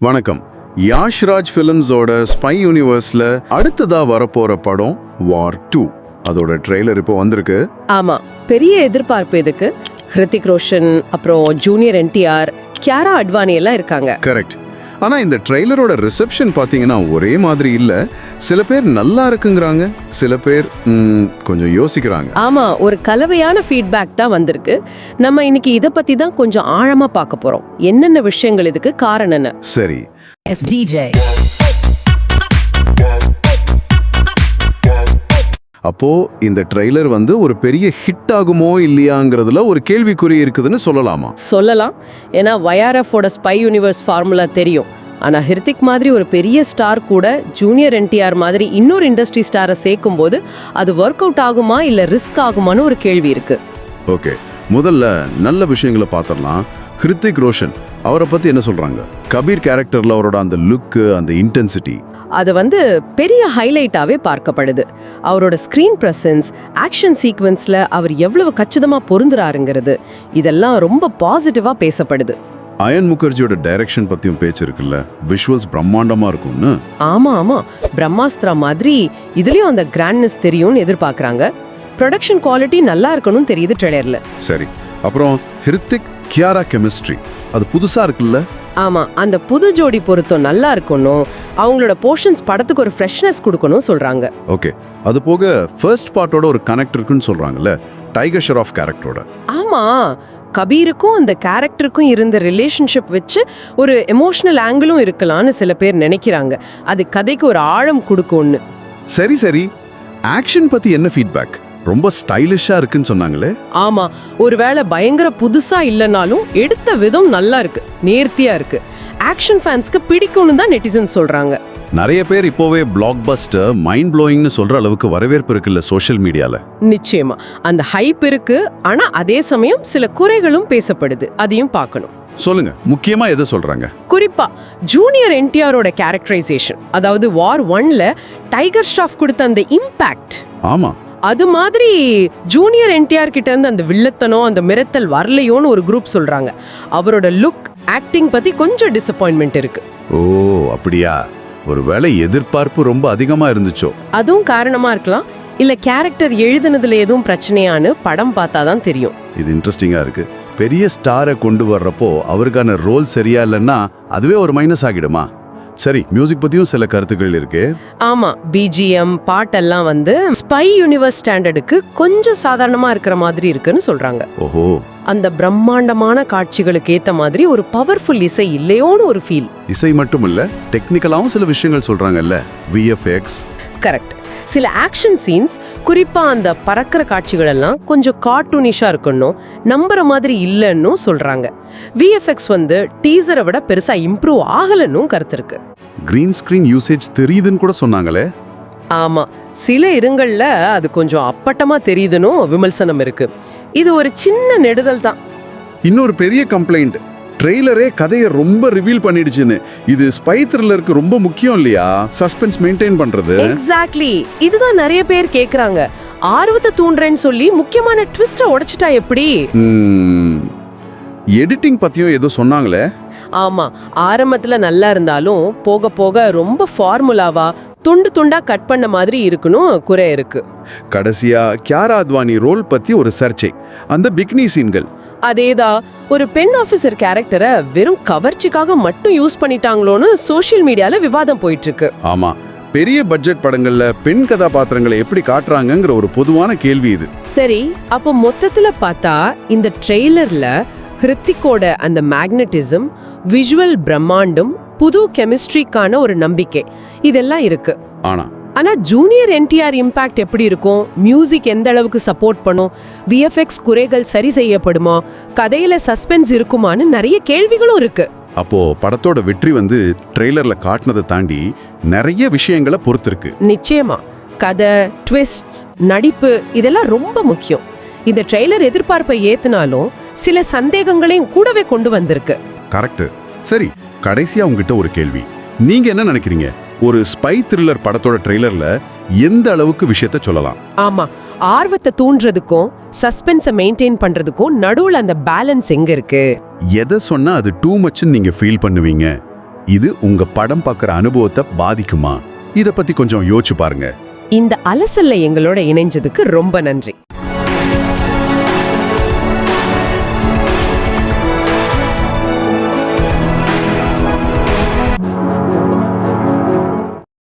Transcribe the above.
வணக்கம். யாஷ்ராஜ் ஃபிலிம்ஸோட ஸ்பை யூனிவர்ஸ்ல அடுத்ததா வரப்போற படம் வார் டூ அதோட ட்ரெய்லர் இப்போ வந்திருக்கு. ஆமா பெரிய எதிர்பார்ப்பு இதுக்கு. ஹிருத்திக் ரோஷன் அப்புறம் ஜூனியர் என்டிஆர் கியாரா அட்வானி எல்லாம் இருக்காங்க. கரெக்ட் ஆனா இந்த ட்ரெய்லரோட ரிசப்ஷன் பாத்தீங்கன்னா ஒரே மாதிரி இல்ல. சில பேர் நல்லா இருக்குங்கிறாங்க சில பேர் கொஞ்சம் யோசிக்கிறாங்க. ஆமா ஒரு கலவையான ஃபீட்பேக் தான் வந்திருக்கு. நம்ம இன்னைக்கு இத பத்தி தான் கொஞ்சம் ஆழமா பார்க்க போறோம். என்னென்ன விஷயங்கள் இதுக்கு காரணம் என்ன சரி It's DJ. அப்போ இந்த ட்ரெய்லர் வந்து ஒரு பெரிய ஹிட் ஆகுமோ இல்லையாங்கிறதுல ஒரு கேள்விக்குறி இருக்குதுன்னு சொல்லலாமா? சொல்லலாம். ஏன்னா YRF-ஓட ஸ்பை யூனிவர்ஸ் ஃபார்முலா தெரியும். ஆனா ஹிருத்திக் மாதிரி ஒரு பெரிய ஸ்டார் கூட ஜூனியர் என்டிஆர் மாதிரி இன்னொரு இண்டஸ்ட்ரி ஸ்டாரை சேர்க்கும் போது அது ஒர்க் அவுட் ஆகுமா இல்ல ரிஸ்க் ஆகுமான்னு ஒரு கேள்வி இருக்கு. ஓகே முதல்ல நல்ல விஷயங்களை பார்த்துடலாம். ஹிருத்திக் ரோஷன் அவரை பத்தி என்ன சொல்றாங்க? கபீர் கேரக்டர்ல அவரோட அந்த லுக்கு அந்த இன்டென்சிட்டி அது வந்து பெரிய ஹைலைட்டாவே பார்க்கப்படுது. அவரோட ஸ்க்ரீன் பிரசன்ஸ் ஆக்ஷன் சீக்வென்ஸ்ல அவர் எவ்வளவு கச்சிதமா பொருந்துறாருங்கிறது இதெல்லாம் ரொம்ப பாசிட்டிவா பேசப்படுது. அயன் முகர்ஜியோட டைரக்ஷன் பத்தியும் பேச்சு இருக்குல்ல? விஷுவல்ஸ் பிரம்மாண்டமா இருக்கும்னு. ஆமா ஆமா. பிரம்மாஸ்திரா மாதிரி இதுலயும் அந்த கிராண்ட்னஸ் தெரியும்னு எதிர்பார்க்கறாங்க. ப்ரொடக்ஷன் குவாலிட்டி நல்லா இருக்கணும்னு தெரியுது ட்ரெய்லர்ல சரி. அப்புறம் ஹிருத்திக் கியாரா கெமிஸ்ட்ரி அது புதுசா இருக்குல்ல? ஆமா அந்த புது ஜோடி பொருத்தம் நல்லா இருக்கணும். அவங்களோட போர்ஷன்ஸ் படத்துக்கு ஒரு ஃப்ரெஷ்னஸ் கொடுக்கணும் சொல்றாங்க. ஓகே அது போக ஃபர்ஸ்ட் பார்ட்டோட ஒரு கனெக்ட் இருக்குன்னு சொல்றாங்கல்ல? டைகர் ஷெராஃப் கேரக்டரோட ஆமா. கபீருக்கும் அந்த கேரக்டருக்கும் இருந்த ரிலேஷன்ஷிப் வச்சு ஒரு எமோஷனல் ஆங்கிளும் இருக்கலாம்னு சில பேர் நினைக்கிறாங்க. அது கதைக்கு ஒரு ஆழம் கொடுக்கும்னு. சரி சரி. ஆக்ஷன் பத்தி என்ன ஃபீட்பேக் ரொம்ப ஸ்டைலிஷா இருக்குன்னு சொன்னாங்களே? ஆமா ஒருவேளை பயங்கர புதுசா இல்லைனாலும் எடுத்த விதம் நல்லா இருக்கு நேர்த்தியா இருக்கு. ஆக்ஷன் ஃபேன்ஸ்க்கு பிடிக்கும்னு தான் நெட்டிசன் சொல்றாங்க. நிறைய பேர் இப்போவே பிளாக் பஸ்டர் மைண்ட் ப்ளோயிங்னு சொல்ற அளவுக்கு வரவேற்பு இருக்குல்ல சோஷியல் மீடியால நிச்சயமா. அந்த ஹைப் இருக்கு ஆனா அதே சமயம் சில குறைகளும் பேசப்படுது அதையும் பார்க்கணும். சொல்லுங்க முக்கியமா எதை சொல்றாங்க? குறிப்பா ஜூனியர் என்டிஆரோட கேரக்டரைசேஷன் அதாவது வார் ஒன்ல டைகர் ஸ்டாஃப் கொடுத்த அந்த இம்பாக்ட் ஆமா. அது மாதிரி ஜூனியர் என்டிஆர் கிட்ட இருந்து அந்த வில்லத்தனம் அந்த மிரத்தல் வரலையோன்னு ஒரு குரூப் சொல்றாங்க. அவரோட லுக் ஆக்டிங் பத்தி கொஞ்சம் டிசப்பாயின்மெண்ட் இருக்கு. ஓ அப்படியா? ஒருவேளை எதிர்பார்ப்பு ரொம்ப அதிகமா இருந்துச்சோ? அதுவும் காரணமா இருக்கலாம். இல்ல கேரக்டர் எழுதுனதுல எதுவும் பிரச்சனையான்னு படம் பார்த்தாதான் தெரியும். இது இன்ட்ரெஸ்டிங்கா இருக்கு. பெரிய ஸ்டாரை கொண்டு வர்றப்போ அவருக்கான ரோல் சரியா இல்லைன்னா அதுவே ஒரு மைனஸ் ஆகிடுமா? சரி மியூசிக் பத்தியும் சில கருத்துக்கள் இருக்கு. ஆமா பிஜிஎம் பாட்டெல்லாம் வந்து ஸ்பை யூனிவர்ஸ் ஸ்டாண்டர்டுக்கு கொஞ்சம் சாதாரணமா இருக்கிற மாதிரி இருக்குன்னு சொல்றாங்க. ஓஹோ. அந்த பிரம்மாண்டமான காட்சிகளுக்கு ஏத்த மாதிரி ஒரு பவர்ஃபுல் இசை இல்லையோன்னு ஒரு ஃபீல் இசை மட்டும் இல்ல டெக்னிக்கலாவும் சில விஷயங்கள் சொல்றாங்கல்ல விஎஃப்எக்ஸ் கரெக்ட் சில ஆக்ஷன் சீன்ஸ் குறிப்பா அந்த பறக்கிற காட்சிகள் எல்லாம் கொஞ்சம் கார்ட்டூனிஷா இருக்கணும் நம்புற மாதிரி இல்லைன்னு சொல்றாங்க. விஎஃப்எக்ஸ் வந்து டீசரை விட பெருசா இம்ப்ரூவ் ஆகலன்னும் கருத்து இருக்கு. கிரீன் ஸ்கிரீன் யூசேஜ் தெரியுதுன்னு கூட சொன்னாங்களே? ஆமா சில இடங்கள்ல அது கொஞ்சம் அப்பட்டமா தெரியுதுன்னு விமர்சனம் இருக்கு. இது ஒரு சின்ன நெடுதல் தான். இன்னொரு பெரிய கம்ப்ளைண்ட் ட்ரெய்லரே கதையை ரொம்ப ரிவீல் பண்ணிடுச்சுன்னு. இது ஸ்பை த்ரில்லருக்கு ரொம்ப முக்கியம் இல்லையா? சஸ்பென்ஸ் மெயின்டைன் பண்றது. எக்ஸாக்ட்லி இதுதான் நிறைய பேர் கேக்குறாங்க. ஆர்வத்தை தூண்டுறேன்னு சொல்லி முக்கியமான ட்விஸ்ட உடைச்சிட்டா எப்படி? எடிட்டிங் பத்தியும் ஏதோ சொன்னாங்களே? ஆமா. ஆரம்பத்துல நல்லா இருந்தாலும் போக போக ரொம்ப ஃபார்முலாவா துண்டு துண்டா கட் பண்ண மாதிரி இருக்கணும் குறை இருக்கு. கடைசியா கியாரா அத்வானி ரோல் பத்தி ஒரு சர்ச்சை. அந்த பிக்னி சீன்கள் அதேதான் ஒரு பெண் ஆபீசர் கேரக்டரை வெறும் கவர்ச்சிக்காக மட்டும் யூஸ் பண்ணிட்டாங்களோன்னு சோஷியல் மீடியால விவாதம் போயிட்டு இருக்கு ஆமா பெரிய பட்ஜெட் படங்கள்ல பெண் கதாபாத்திரங்களை எப்படி காட்டுறாங்கங்கிற ஒரு பொதுவான கேள்வி இது. சரி அப்போ மொத்தத்துல பார்த்தா இந்த ட்ரெய்லர்ல ஹிருத்திக்கோட அந்த மேக்னட்டிசம் விஷுவல் பிரம்மாண்டம் புது கெமிஸ்ட்ரிக்கான ஒரு நம்பிக்கை இதெல்லாம் இருக்கு. ஆனா ஆனா ஜூனியர் என்டிஆர் இம்பாக்ட் எப்படி இருக்கும்? மியூசிக் எந்த அளவுக்கு சப்போர்ட் பண்ணும்? விஎஃப்எக்ஸ் குறைகள் சரி செய்யப்படுமா? கதையில சஸ்பென்ஸ் இருக்குமான்னு நிறைய கேள்விகளும் இருக்கு. அப்போ படத்தோட வெற்றி வந்து ட்ரெய்லர்ல காட்டினதை தாண்டி நிறைய விஷயங்களை பொறுத்திருக்கு. நிச்சயமா. கதை ட்விஸ்ட்ஸ் நடிப்பு இதெல்லாம் ரொம்ப முக்கியம். இந்த ட்ரெய்லர் எதிர்பார்ப்பை ஏத்துனாலும் சில சந்தேகங்களையும் கூடவே கொண்டு வந்திருக்கு. கரெக்ட் சரி கடைசியா உங்ககிட்ட ஒரு கேள்வி. நீங்க என்ன நினைக்கிறீங்க? ஒரு ஸ்பை த்ரில்லர் படத்தோட ட்ரெய்லர்ல எந்த அளவுக்கு விஷயத்த சொல்லலாம்? ஆமா. ஆர்வத்தை தூண்டுறதுக்கும் சஸ்பென்ஸை மெயின்டைன் பண்றதுக்கும் நடுவுல அந்த பேலன்ஸ் எங்க இருக்கு? எதை சொன்னா அது டூ மச்னு நீங்க ஃபீல் பண்ணுவீங்க? இது உங்க படம் பார்க்குற அனுபவத்தை பாதிக்குமா? இத பத்தி கொஞ்சம் யோசிச்சு பாருங்க. இந்த அலசல்ல எங்களோட இணைஞ்சதுக்கு ரொம்ப நன்றி.